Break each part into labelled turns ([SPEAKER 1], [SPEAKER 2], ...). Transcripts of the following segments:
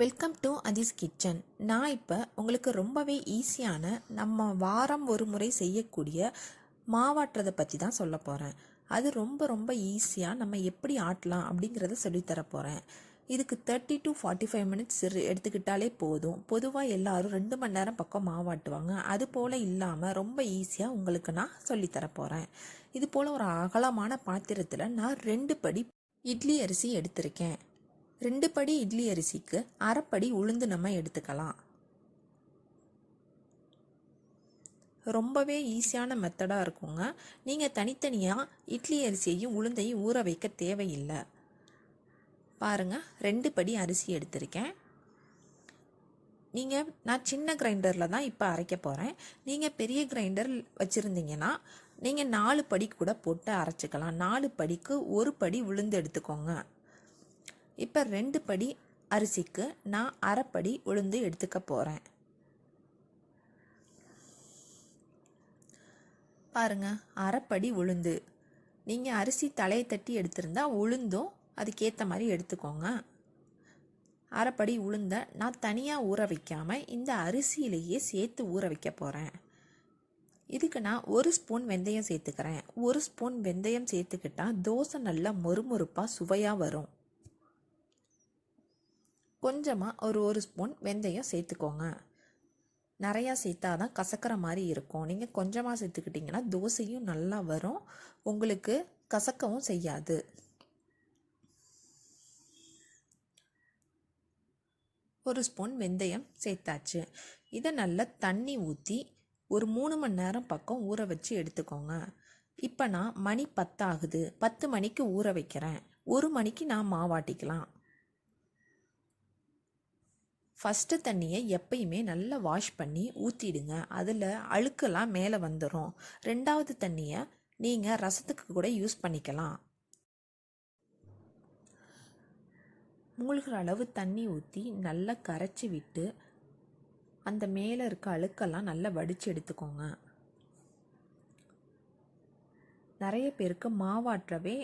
[SPEAKER 1] Welcome to அதிஸ் kitchen நான் இப்போ உங்களுக்கு ரொம்பவே ஈஸியான நம்ம வாரம் ஒரு முறை செய்யக்கூடிய மாவாட்டுறதை பற்றி தான் சொல்ல போகிறேன் அது ரொம்ப ரொம்ப ஈஸியாக நம்ம எப்படி ஆட்டலாம் அப்படிங்கிறத சொல்லித்தர போகிறேன் இதுக்கு thirty to forty five minutes எடுத்துக்கிட்டாலே போதும். பொதுவாக எல்லாரும் ரெண்டு மணி நேரம் பக்கம் மாவாட்டுவாங்க. அது போல் இல்லாமல் ரொம்ப ஈஸியாக உங்களுக்கு நான் சொல்லித்தர போகிறேன் இது போல் ஒரு அகலமான பாத்திரத்தில் நான் ரெண்டு படி இட்லி அரிசி எடுத்திருக்கேன். ரெண்டு படி இட்லி அரிசிக்கு அரைப்படி உளுந்து நம்ம எடுத்துக்கலாம். ரொம்பவே ஈஸியான மெத்தடாக இருக்குங்க. நீங்கள் தனித்தனியாக இட்லி அரிசியையும் உளுந்தையும் ஊற வைக்க தேவையில்லை. பாருங்கள் ரெண்டு படி அரிசி எடுத்திருக்கேன். நீங்கள் நான் சின்ன கிரைண்டரில் தான் இப்போ அரைக்க போகிறேன் நீங்கள் பெரிய கிரைண்டர் வச்சுருந்தீங்கன்னா நீங்கள் நாலு படி கூட போட்டு அரைச்சிக்கலாம். நாலு படிக்கு ஒரு படி உளுந்து எடுத்துக்கோங்க. இப்போ ரெண்டு படி அரிசிக்கு நான் அரைப்படி உளுந்து எடுத்துக்க போகிறேன் பாருங்க அரைப்படி உளுந்து. நீங்கள் அரிசி தலையை தட்டி எடுத்திருந்தா உளுந்தும் அதுக்கேற்ற மாதிரி எடுத்துக்கோங்க. அரைப்படி உளுந்த நான் தனியாக ஊற வைக்காமல் இந்த அரிசியிலேயே சேர்த்து ஊற வைக்க போகிறேன் இதுக்கு நான் ஒரு ஸ்பூன் வெந்தயம் சேர்த்துக்கிறேன். ஒரு ஸ்பூன் வெந்தயம் சேர்த்துக்கிட்டால் தோசை நல்லா மொறுமொறுப்பாக சுவையாக வரும். கொஞ்சமாக ஒரு ஒரு ஸ்பூன் வெந்தயம் சேர்த்துக்கோங்க. நிறையா சேர்த்தா தான் கசக்கிற மாதிரி இருக்கும். நீங்கள் கொஞ்சமாக சேர்த்துக்கிட்டிங்கன்னா தோசையும் நல்லா வரும். உங்களுக்கு கசக்கவும் செய்யாது. ஒரு ஸ்பூன் வெந்தயம் சேர்த்தாச்சு. இதை நல்லா தண்ணி ஊற்றி ஒரு மூணு மணி நேரம் பக்கம் ஊற வச்சு எடுத்துக்கோங்க. இப்போ நான் மணி பத்தாகுது. பத்து மணிக்கு ஊற வைக்கிறேன். ஒரு மணிக்கு நான் மாவாட்டிக்கலாம். ஃபஸ்ட்டு தண்ணியை எப்பயுமே நல்லா வாஷ் பண்ணி ஊற்றிடுங்க அதில் அழுக்கெல்லாம் மேலே வந்துடும் ரெண்டாவது தண்ணியை நீங்கள் ரசத்துக்கு கூட யூஸ் பண்ணிக்கலாம். மூழ்கிற அளவு தண்ணி ஊற்றி நல்லா கரைச்சி விட்டு அந்த மேலே இருக்க அழுக்கெல்லாம் நல்லா வடித்து எடுத்துக்கோங்க. நிறைய பேருக்கு மாவாற்றவே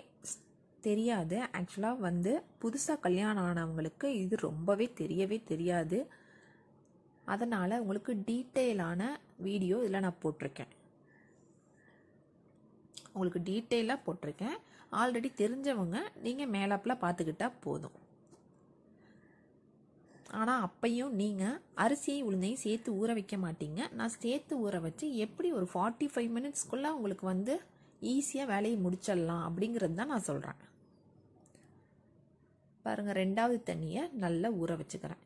[SPEAKER 1] தெரியாது. ஆக்சுவலாக வந்து புதுசாக கல்யாணம் ஆனவங்களுக்கு இது ரொம்பவே தெரியவே தெரியாது. அதனால் உங்களுக்கு டீட்டெயிலான வீடியோ இதில் நான் போட்டிருக்கேன். உங்களுக்கு டீட்டெயிலாக போட்டிருக்கேன். ஆல்ரெடி தெரிஞ்சவங்க நீங்கள் மேலாப்பில் பார்த்துக்கிட்டா போதும். ஆனால் அப்பையும் நீங்கள் அரிசியும் உளுந்தையும் சேர்த்து ஊற வைக்க மாட்டீங்க. நான் சேர்த்து ஊற வச்சு எப்படி ஒரு ஃபார்ட்டி ஃபைவ் மினிட்ஸ்க்குள்ளே உங்களுக்கு வந்து ஈஸியாக வேலையை முடிச்சிடலாம் அப்படிங்கிறது தான் நான் சொல்கிறேன் பாருங்கள் ரெண்டாவது தண்ணியை நல்லா ஊற வச்சுக்கிறேன்.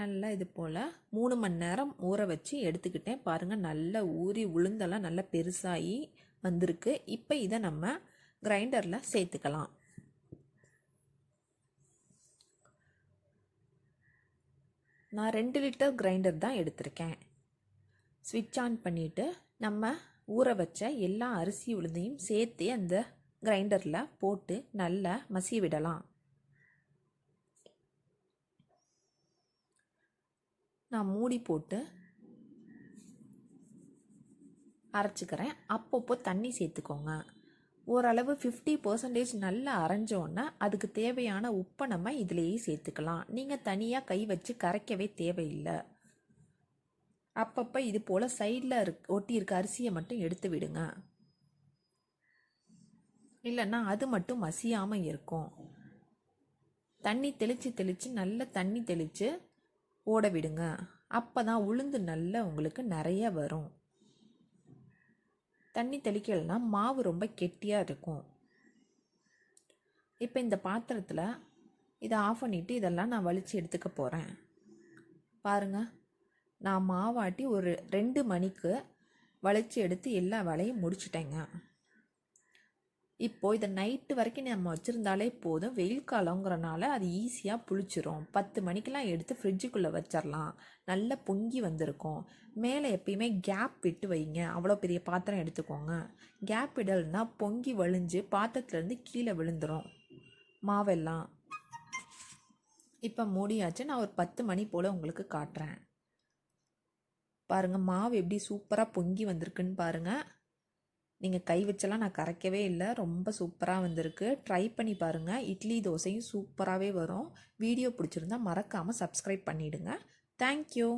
[SPEAKER 1] நல்லா இது போல் மூணு மணி நேரம் ஊற வச்சு எடுத்துக்கிட்டேன். பாருங்கள் நல்லா ஊறி உளுந்தெல்லாம் நல்லா பெருசாகி வந்திருக்கு. இப்போ இதை நம்ம கிரைண்டரில் சேர்த்துக்கலாம். நான் ரெண்டு லிட்டர் கிரைண்டர் தான் எடுத்திருக்கேன். ஸ்விட்ச் ஆன் பண்ணிவிட்டு நம்ம ஊற வச்ச எல்லா அரிசி உளுந்தையும் சேர்த்து அந்த கிரைண்டரில் போட்டு நல்லா மசிய விடலாம். நான் மூடி போட்டு அரைச்சிக்கிறேன். அப்பப்போ தண்ணி சேர்த்துக்கோங்க. ஓரளவு ஃபிஃப்டி பர்சன்டேஜ் நல்லா அரைஞ்சோன்னா அதுக்கு தேவையான உப்பை நம்ம இதிலேயே சேர்த்துக்கலாம். நீங்கள் தனியாக கை வச்சு கரைக்கவே தேவையில்லை. அப்பப்போ இது போல் சைடில் இருக் ஒட்டி இருக்க அரிசியை மட்டும் எடுத்து விடுங்க. இல்லைன்னா அது மட்டும் மசியாமல் இருக்கும். தண்ணி தெளித்து தெளித்து நல்ல தண்ணி தெளித்து ஓட விடுங்க. அப்போ தான் உளுந்து நல்லா உங்களுக்கு நிறைய வரும். தண்ணி தெளிக்கலைன்னா மாவு ரொம்ப கெட்டியாக இருக்கும். இப்போ இந்த பாத்திரத்தில் இதை ஆஃப் பண்ணிவிட்டு இதெல்லாம் நான் வலித்து எடுத்துக்க போகிறேன் பாருங்கள் நான் மாவாட்டி ஒரு ரெண்டு மணிக்கு வளைச்சி எடுத்து எல்லா வேலையும் முடிச்சிட்டேங்க. இப்போது இதை நைட்டு வரைக்கும் நம்ம வச்சுருந்தாலே போதும். வெயில் காலங்கிறனால அது ஈஸியாக புளிச்சிரும். பத்து மணிக்கெலாம் எடுத்து ஃப்ரிட்ஜுக்குள்ளே வச்சிடலாம் நல்லா பொங்கி வந்திருக்கும். மேலே எப்பயுமே கேப் விட்டு வைங்க. அவ்வளோ பெரிய பாத்திரம் எடுத்துக்கோங்க. கேப் விடலைன்னா பொங்கி வழிஞ்சு பாத்திரத்துலேருந்து கீழே விழுந்துடும் மாவெல்லாம். இப்போ மூடியாச்சு. நான் ஒரு பத்து மணி போல் உங்களுக்கு காட்டுறேன். பாருங்கள் மாவு எப்படி சூப்பராக பொங்கி வந்திருக்குன்னு பாருங்கள் நீங்கள் கை வச்செல்லாம் நான் கரைக்கவே இல்லை. ரொம்ப சூப்பராக வந்திருக்கு. ட்ரை பண்ணி பாருங்கள் இட்லி தோசையும் சூப்பராகவே வரும். வீடியோ பிடிச்சிருந்தா மறக்காமல் சப்ஸ்கிரைப் பண்ணிவிடுங்க தேங்க்யூ